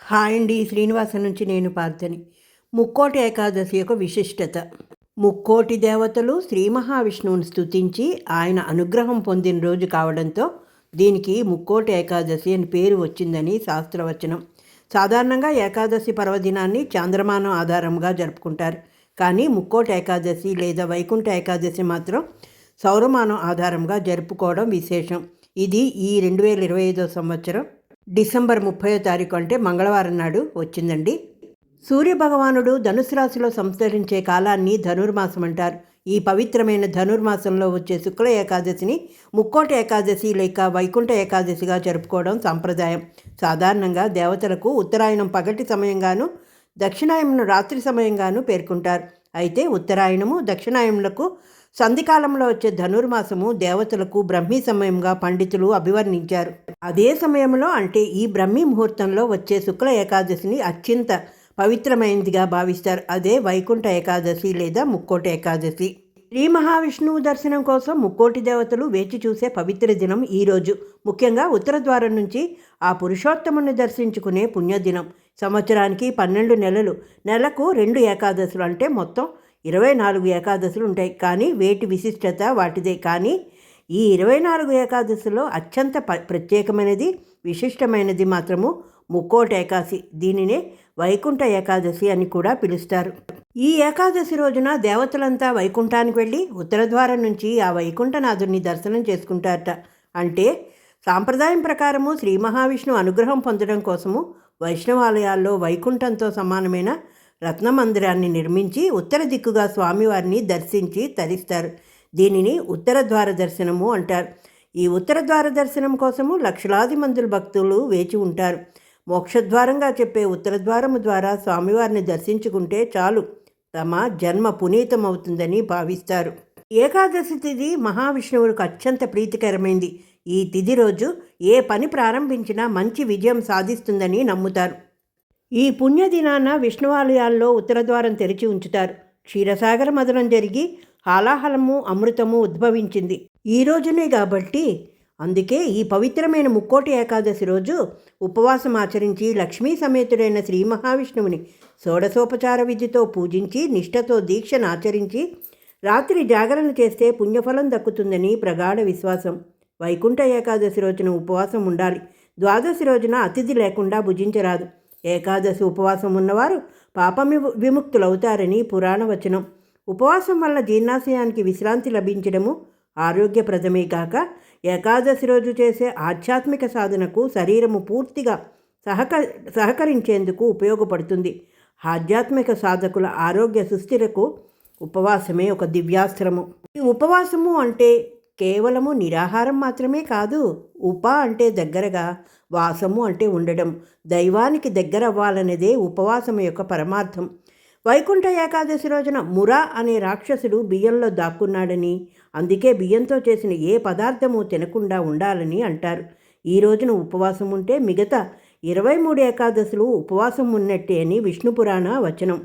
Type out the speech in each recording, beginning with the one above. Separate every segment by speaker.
Speaker 1: Hi అండి శ్రీనివాస నుంచి నేను పార్థని. ముక్కోటి ఏకాదశి యొక్క విశిష్టత. ముక్కోటి దేవతలు శ్రీ మహావిష్ణువుని స్థుతించి ఆయన అనుగ్రహం పొందిన రోజు కావడంతో దీనికి ముక్కోటి ఏకాదశి అని పేరు వచ్చిందని శాస్త్రవచనం. సాధారణంగా ఏకాదశి పర్వదినాన్ని చాంద్రమానం ఆధారంగా జరుపుకుంటారు. కానీ ముక్కోటి ఏకాదశి లేదా వైకుంఠ ఏకాదశి మాత్రం సౌరమానం ఆధారంగా జరుపుకోవడం విశేషం. ఇది ఈ రెండు వేల ఇరవై ఐదో సంవత్సరం డిసెంబర్ ముప్పయో తారీఖు అంటే మంగళవారం నాడు వచ్చిందండి. సూర్య భగవానుడు ధనుసు రాశిలో సంతరించే కాలాన్ని ధనుర్మాసం అంటారు. ఈ పవిత్రమైన ధనుర్మాసంలో వచ్చే శుక్ల ఏకాదశిని ముక్కోట ఏకాదశి లేక వైకుంఠ ఏకాదశిగా జరుపుకోవడం సాంప్రదాయం. సాధారణంగా దేవతలకు ఉత్తరాయణం పగటి సమయంగాను దక్షిణాయనం రాత్రి సమయంగాను పేర్కొంటారు. అయితే ఉత్తరాయణము దక్షిణాయనములకు సంధికాలంలో వచ్చే ధనుర్మాసము దేవతలకు బ్రహ్మీ సమయంగా పండితులు అభివర్ణించారు. అదే సమయంలో అంటే ఈ బ్రహ్మీ ముహూర్తంలో వచ్చే శుక్ల ఏకాదశిని అత్యంత పవిత్రమైనదిగా భావిస్తారు. అదే వైకుంఠ ఏకాదశి లేదా ముక్కోటి ఏకాదశి. శ్రీ మహావిష్ణువు దర్శనం కోసం ముక్కోటి దేవతలు వేచి చూసే పవిత్ర దినం ఈరోజు ముఖ్యంగా ఉత్తర ద్వారం నుంచి ఆ పురుషోత్తముని దర్శించుకునే పుణ్యదినం. సంవత్సరానికి పన్నెండు నెలలు. నెలకు రెండు ఏకాదశులు అంటే మొత్తం ఇరవై నాలుగు ఏకాదశులు ఉంటాయి. కానీ వేటి విశిష్టత వాటిదే. కానీ ఈ ఇరవై నాలుగు ఏకాదశిలో అత్యంత ప ప్రత్యేకమైనది విశిష్టమైనది మాత్రము ముక్కోట ఏకాదశి దీనినే వైకుంఠ ఏకాదశి అని కూడా పిలుస్తారు. ఈ ఏకాదశి రోజున దేవతలంతా వైకుంఠానికి వెళ్ళి ఉత్తర ద్వారం నుంచి ఆ వైకుంఠనాథుని దర్శనం చేసుకుంటారట. అంటే సాంప్రదాయం ప్రకారము శ్రీ మహావిష్ణు అనుగ్రహం పొందడం కోసము వైష్ణవాలయాల్లో వైకుంఠంతో సమానమైన రత్నమందిరాన్ని నిర్మించి ఉత్తర దిక్కుగా స్వామివారిని దర్శించి తరిస్తారు. దీనిని ఉత్తర ద్వార దర్శనము అంటారు. ఈ ఉత్తర ద్వార దర్శనం కోసము లక్షలాది మందుల భక్తులు వేచి ఉంటారు. మోక్షద్వారంగా చెప్పే ఉత్తర ద్వారము ద్వారా స్వామివారిని దర్శించుకుంటే చాలు. తమ జన్మ పునీతమవుతుందని భావిస్తారు. ఏకాదశి తిథి మహావిష్ణువులకు అత్యంత ప్రీతికరమైంది. ఈ తిథి రోజు ఏ పని ప్రారంభించినా మంచి విజయం సాధిస్తుందని నమ్ముతారు. ఈ పుణ్యదినాన విష్ణువాలయాల్లో ఉత్తరద్వారం తెరిచి ఉంచుతారు. క్షీరసాగర మదనం జరిగి హాలాహలము అమృతము ఉద్భవించింది. ఈ రోజునే కాబట్టి అందుకే ఈ పవిత్రమైన ముక్కోటి ఏకాదశి రోజు ఉపవాసం ఆచరించి లక్ష్మీ సమేతుడైన శ్రీ మహావిష్ణువుని షోడశోపచార విధితో పూజించి నిష్ఠతో దీక్షను ఆచరించి రాత్రి జాగరణ చేస్తే పుణ్యఫలం దక్కుతుందని ప్రగాఢ విశ్వాసం. వైకుంఠ ఏకాదశి రోజున ఉపవాసం ఉండాలి. ద్వాదశి రోజున అతిథి లేకుండా భుజించరాదు. ఏకాదశి ఉపవాసం ఉన్నవారు పాపం విముక్తులవుతారని పురాణ వచనం. ఉపవాసం వల్ల జీర్ణాశయానికి విశ్రాంతి లభించడము ఆరోగ్యప్రదమే కాక ఏకాదశి రోజు చేసే ఆధ్యాత్మిక సాధనకు శరీరము పూర్తిగా సహక సహకరించేందుకు ఉపయోగపడుతుంది. ఆధ్యాత్మిక సాధకుల ఆరోగ్య సుస్థిరకు ఉపవాసమే ఒక దివ్యాస్త్రము. ఈ ఉపవాసము అంటే కేవలము నిరాహారం మాత్రమే కాదు ఉప అంటే దగ్గరగా వాసము అంటే ఉండడం దైవానికి దగ్గర అవ్వాలనేదే ఉపవాసం యొక్క పరమార్థం. వైకుంఠ ఏకాదశి రోజున మురా అనే రాక్షసుడు బియ్యంలో దాక్కున్నాడని అందుకే బియ్యంతో చేసిన ఏ పదార్థము తినకుండా ఉండాలని అంటారు. ఈ రోజున ఉపవాసం ఉంటే మిగతా ఇరవై మూడు ఏకాదశులు ఉపవాసం ఉన్నట్టే అని విష్ణు పురాణ వచనం.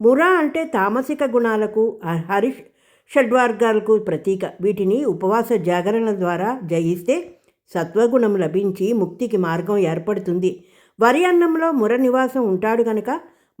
Speaker 1: మురా అంటే తామసిక గుణాలకు హరిష్ షడ్వర్గాలకు ప్రతీక. వీటిని ఉపవాస జాగరణ ద్వారా జయిస్తే సత్వగుణం లభించి ముక్తికి మార్గం ఏర్పడుతుంది. వరి అన్నంలో ముర నివాసం ఉంటాడు గనక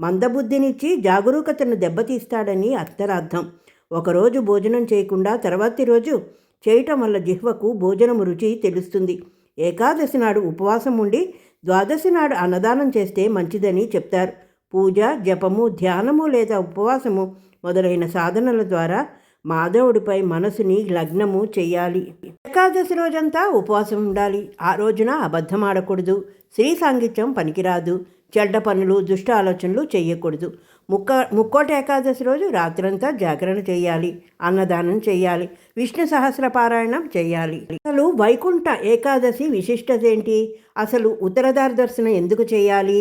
Speaker 1: మందబుద్ధినిచ్చి జాగరూకతను దెబ్బతీస్తాడని అర్థరార్థం. ఒకరోజు భోజనం చేయకుండా తర్వాతి రోజు చేయటం వల్ల జిహ్వకు భోజనం రుచి తెలుస్తుంది. ఏకాదశి నాడు ఉపవాసం ఉండి ద్వాదశి నాడు అన్నదానం చేస్తే మంచిదని చెప్తారు. పూజ జపము ధ్యానము లేదా ఉపవాసము మొదలైన సాధనల ద్వారా మాధవుడిపై మనసుని లగ్నము చేయాలి ఏకాదశి రోజంతా ఉపవాసం ఉండాలి. ఆ రోజున అబద్ధం ఆడకూడదు శ్రీ సాంగిత్యం పనికిరాదు. చెడ్డ పనులు దుష్ట ఆలోచనలు చేయకూడదు ముక్క ముక్కోటి ఏకాదశి రోజు రాత్రంతా జాగరణ చేయాలి అన్నదానం చేయాలి విష్ణు సహస్ర పారాయణం చేయాలి అసలు వైకుంఠ ఏకాదశి విశిష్టత ఏంటి అసలు ఉత్తరదార దర్శనం ఎందుకు చేయాలి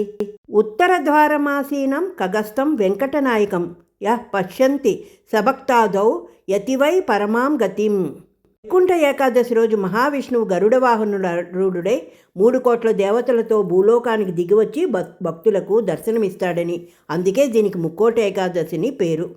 Speaker 1: ఉత్తర ద్వారమాసీనం కగస్థం వెంకటనాయకం. యః పశ్యంతి. సభక్తాదౌ యతివై పరమాం గతిం. వైకుంఠ ఏకాదశి రోజు మహావిష్ణువు గరుడ వాహనుడై మూడు కోట్ల దేవతలతో భూలోకానికి దిగివచ్చి భక్తులకు దర్శనమిస్తాడని. అందుకే దీనికి ముక్కోట ఏకాదశిని పేరు.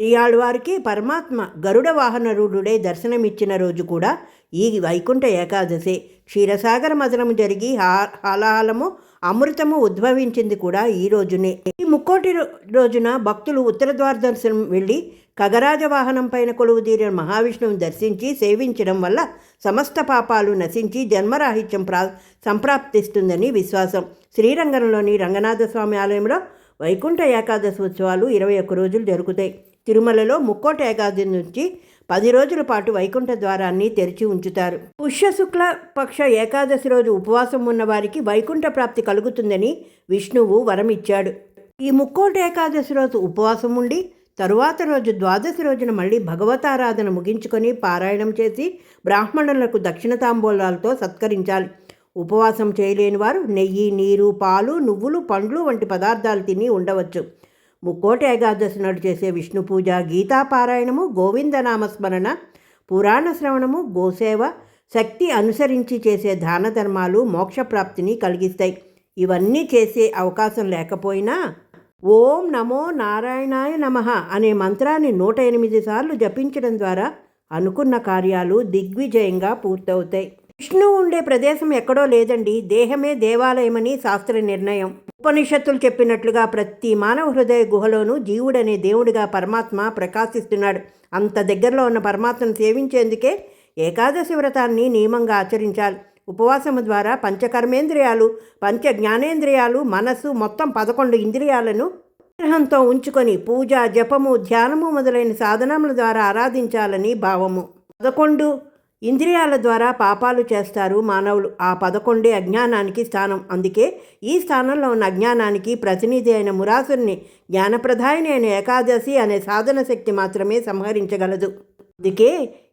Speaker 1: ఇయాళ్ళవారికి పరమాత్మ గరుడ వాహనరుడుడే దర్శనమిచ్చిన రోజు కూడా ఈ వైకుంఠ ఏకాదశి. క్షీరసాగర మదనము జరిగి హాలాహలము అమృతము ఉద్భవించింది కూడా ఈ రోజునే. ఈ ముక్కోటి రో- రోజున భక్తులు ఉత్తర ద్వార దర్శనం వెళ్ళి ఖగరాజ వాహనం పైన కొలువు తీరిన మహావిష్ణువుని దర్శించి సేవించడం వల్ల సమస్త పాపాలు నశించి జన్మరాహిత్యం ప్రా సంప్రాప్తిస్తుందని విశ్వాసం. శ్రీరంగంలోని రంగనాథస్వామి ఆలయంలో వైకుంఠ ఏకాదశి ఉత్సవాలు ఇరవై ఒక్క రోజులు జరుగుతాయి. తిరుమలలో ముక్కోట ఏకాదశి నుంచి పది రోజుల పాటు వైకుంఠ ద్వారాన్ని తెరిచి ఉంచుతారు. పుష్య శుక్ల పక్ష ఏకాదశి రోజు ఉపవాసం ఉన్న వారికి వైకుంఠ ప్రాప్తి కలుగుతుందని విష్ణువు వరమిచ్చాడు. ఈ ముక్కోట ఏకాదశి రోజు ఉపవాసం ఉండి తరువాత రోజు ద్వాదశి రోజున మళ్ళీ భగవతారాధన ముగించుకొని పారాయణం చేసి బ్రాహ్మణులకు దక్షిణ తాంబూలాలతో సత్కరించాలి. ఉపవాసం చేయలేని వారు నెయ్యి నీరు పాలు నువ్వులు పండ్లు వంటి పదార్థాలు తిని ఉండవచ్చు. ముక్కోటి ఏకాదశి నాడు చేసే విష్ణు పూజ గీతాపారాయణము గోవిందనామస్మరణ పురాణ శ్రవణము గోసేవ శక్తి అనుసరించి చేసే దాన ధర్మాలు మోక్షప్రాప్తిని కలిగిస్తాయి. ఇవన్నీ చేసే అవకాశం లేకపోయినా ఓం నమో నారాయణాయ నమః అనే మంత్రాన్ని నూట ఎనిమిది సార్లు జపించడం ద్వారా అనుకున్న కార్యాలు దిగ్విజయంగా పూర్తవుతాయి. విష్ణువు ఉండే ప్రదేశం ఎక్కడో లేదండి. దేహమే దేవాలయమని శాస్త్ర నిర్ణయం. ఉపనిషత్తులు చెప్పినట్లుగా ప్రతి మానవ హృదయ గుహలోనూ జీవుడనే దేవుడిగా పరమాత్మ ప్రకాశిస్తున్నాడు. అంత దగ్గరలో ఉన్న పరమాత్మను సేవించేందుకే ఏకాదశి వ్రతాన్ని నియమంగా ఆచరించాలి. ఉపవాసము ద్వారా పంచకర్మేంద్రియాలు పంచ జ్ఞానేంద్రియాలు మనస్సు మొత్తం పదకొండు ఇంద్రియాలను నిగ్రహంతో ఉంచుకొని పూజ జపము ధ్యానము మొదలైన సాధనముల ద్వారా ఆరాధించాలని భావము. పదకొండు ఇంద్రియాల ద్వారా పాపాలు చేస్తారు మానవులు. ఆ పదకొండే అజ్ఞానానికి స్థానం. అందుకే ఈ స్థానంలో ఉన్న అజ్ఞానానికి ప్రతినిధి అయిన మురాసుని జ్ఞానప్రధాయిని అయిన ఏకాదశి అనే సాధన శక్తి మాత్రమే సంహరించగలదు. అందుకే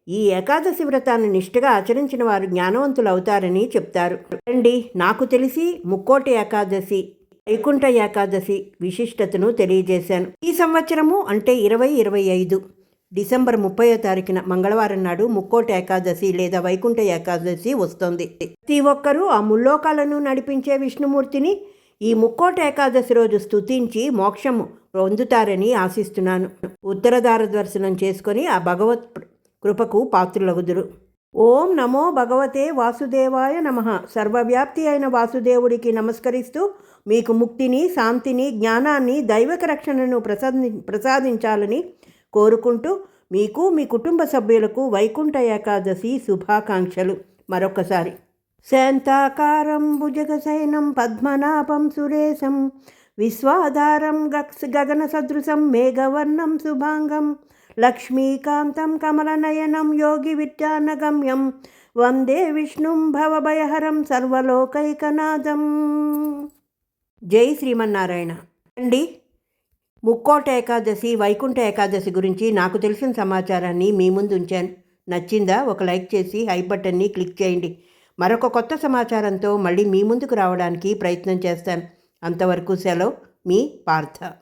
Speaker 1: ఈ ఏకాదశి వ్రతాన్ని నిష్ఠగా ఆచరించిన వారు జ్ఞానవంతులు అవుతారని చెప్తారు. రండి నాకు తెలిసి ముక్కోటి ఏకాదశి వైకుంఠ ఏకాదశి విశిష్టతను తెలియజేశాను. ఈ సంవత్సరము అంటే ఇరవై ఇరవై ఐదు. డిసెంబర్ ముప్పయో తారీఖున మంగళవారం నాడు ముక్కోటి ఏకాదశి లేదా వైకుంఠ ఏకాదశి వస్తుంది. ప్రతి ఒక్కరూ ఆ ముల్లోకాలను నడిపించే విష్ణుమూర్తిని ఈ ముక్కోటి ఏకాదశి రోజు స్తుతించి మోక్షము పొందుతారని ఆశిస్తున్నాను. ఉత్తరదార దర్శనం చేసుకొని ఆ భగవత్ కృపకు పాత్రులగుదురు. ఓం నమో భగవతే వాసుదేవాయ నమ. సర్వవ్యాప్తి అయిన వాసుదేవుడికి నమస్కరిస్తూ మీకు ముక్తిని శాంతిని జ్ఞానాన్ని దైవక రక్షణను ప్రసాది ప్రసాదించాలని కోరుకుంటూ మీకు మీ కుటుంబ సభ్యులకు వైకుంఠ ఏకాదశి శుభాకాంక్షలు. మరొకసారి. శాంతాకారం భుజగశయనం పద్మనాభం సురేశం విశ్వాధారం గగన సదృశం మేఘవర్ణం శుభాంగం లక్ష్మీకాంతం కమలనయనం యోగి విద్యానగమ్యం. వందే విష్ణుం భవభయహరం సర్వలోకైకనాథం జై శ్రీమన్నారాయణ. అండి ముక్కోట ఏకాదశి వైకుంఠ ఏకాదశి గురించి నాకు తెలిసిన సమాచారాన్ని మీ ముందు ఉంచాను. నచ్చిందా? ఒక లైక్ చేసి హై బటన్ని క్లిక్ చేయండి. మరొక కొత్త సమాచారంతో మళ్ళీ మీ ముందుకు రావడానికి ప్రయత్నం చేస్తాను. అంతవరకు సెలవు మీ పార్థ.